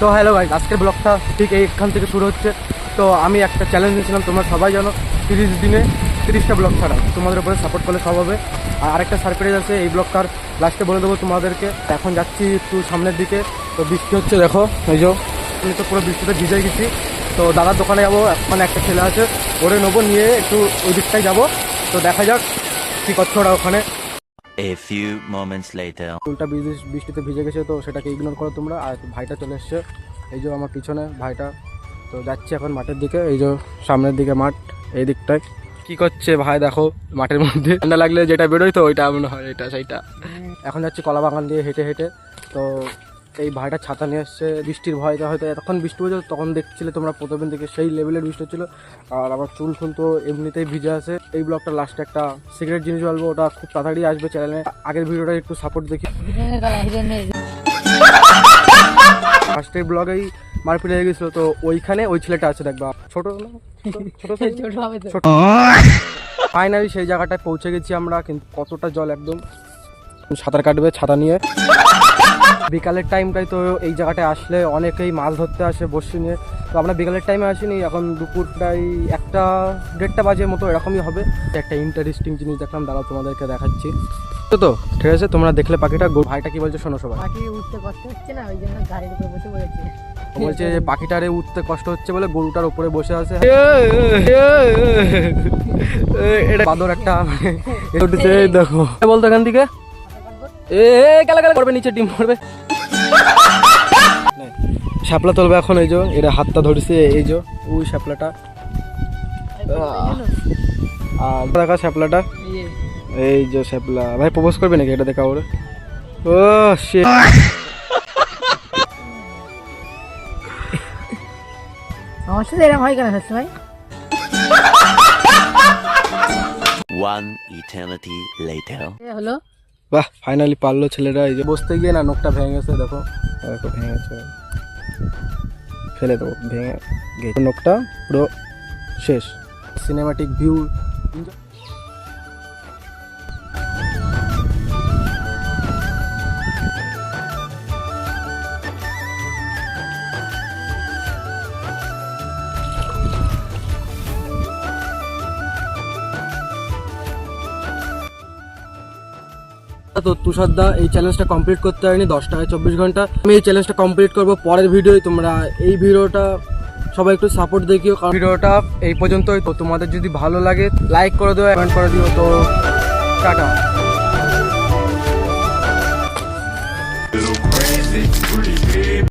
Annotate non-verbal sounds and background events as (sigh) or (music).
তো হ্যালো ভাই আজকের ব্লগটা ঠিক এইখান থেকে শুরু হচ্ছে। তো আমি একটা চ্যালেঞ্জ নিয়েছিলাম, তোমরা সবাই জানো, তিরিশ দিনে তিরিশটা ব্লগ ছাড়া। তোমাদের উপরে সাপোর্ট করলে সব হবে। আর আরেকটা সারপ্রাইজ আছে, এই ব্লগটার লাস্টে বলে দেবো তোমাদেরকে। এখন যাচ্ছি একটু সামনের দিকে। তো বৃষ্টি হচ্ছে, দেখো, এই যে, আমি তো পুরো বৃষ্টিতে ভিজে গেছি। তো দাদার দোকানে যাব মানে একটা ছেলে আছে, ওরে নেব, নিয়ে একটু ওই দিকটায় যাব। তো দেখা যাক, কী করছে ওরা ওখানে। A few moments later. চুলটা বৃষ্টি- বৃষ্টিতে ভিজে গেছে, তো সেটাকে ইগনোর করো তোমরা। আর ভাইটা চলে এসছে। এই যে আমার পিছনে ভাইটা। তো যাচ্ছে এখন মাঠের দিকে। এই যে সামনের দিকে মাঠ, এই দিকটায়। কি করছে ভাই দেখো, মাঠের মধ্যে। ঠান্ডা লাগলে যেটা বেরোয় তো, ওইটা মনে হয়, এটা সেইটা। এখন যাচ্ছি কলা বাগান দিয়ে হেঁটে হেঁটে। তো এই ভাইটা ছাতা নিয়ে এসছে বৃষ্টির ভয়টা হয়তো এতক্ষণ বৃষ্টি হয়েছে তখন দেখছিলে তোমরা প্রথমের দিকে সেই লেভেলের বৃষ্টি হচ্ছিল। আর আমার চুল ফুল তো এমনিতেই ভিজে আছে। এই ব্লগটা লাস্টে একটা সিগারেট জিনিস বলব ওটা খুব তাড়াতাড়ি আসবে চ্যানেলে আগের ভিডিওটা একটু সাপোর্ট দেখি। ফার্স্টের ব্লগেই মারপিট হয়ে গেছিল তো ওইখানে ওই ছেলেটা আছে দেখবা। ছোট না? ছোট (laughs) ছোট ফাইনালি সেই জায়গাটায় পৌঁছে গেছি আমরা কিন্তু কতটা জল একদম। সাঁতার কাটবে ছাতা নিয়ে। বিকালের টাইমটাই তো এই জায়গাটায় আসলে অনেকেই মাছ ধরতে আসে বসে নিয়ে তো আমরা বিকালের টাইমে আসিনি এখন দুপুর প্রায় একটা দেড়টা বাজে মতো এরকমই হবে একটা ইন্টারেস্টিং জিনিস দেখলাম দাঁড়াও তোমাদেরকে দেখাচ্ছি তো তো ঠিক আছে তোমরা দেখলে পাখিটা ভাইটা কি বলছে শোনো সবাই পাখি উঠতে কষ্ট হচ্ছে না ওই জন্য গাড়ির উপরে বসে পড়েছে বলছে যে পাখিটারে উঠতে কষ্ট হচ্ছে বলে গরুটার উপরে বসে আছে এটা বাদর একটা মানে দেখো বলতো এখান থেকে এ কালা কালা করবে নিচে ডিম করবে। শাপলা তুলবে এখন এই যে এটা হাতটা ধরেছে এই যে ওই শাপলাটা। আর দেখা শ্যাপলাটা এই যে শ্যাপলা ভাই প্রপোজ করবে নাকি এটা দেখা ওরে? ও shit. আমার সাথে এরকম হয় কেন সবসময় One eternity later. এ হলো? বাহ ফাইনালি পারল ছেলেরা এই যে বসতে গিয়ে না নখটা ভেঙে গেছে, দেখো। দেখো, ভেঙে গেছে। ফেলে দেবো, ভেঙে গেছে। নখটা পুরো শেষ। সিনেমাটিক ভিউ তো তুষারদা এই চ্যালেঞ্জটা কমপ্লিট করতে পারিনি দশ টাকায় চব্বিশ ঘণ্টা। আমি এই চ্যালেঞ্জটা কমপ্লিট করব পরের ভিডিওয়, তোমরা এই ভিডিওটা সবাই একটু সাপোর্ট দেখিও, কারণ ভিডিওটা এই পর্যন্তই। তো তোমাদের যদি ভালো লাগে লাইক করে দিও কমেন্ট করে দিও, তো টাটা।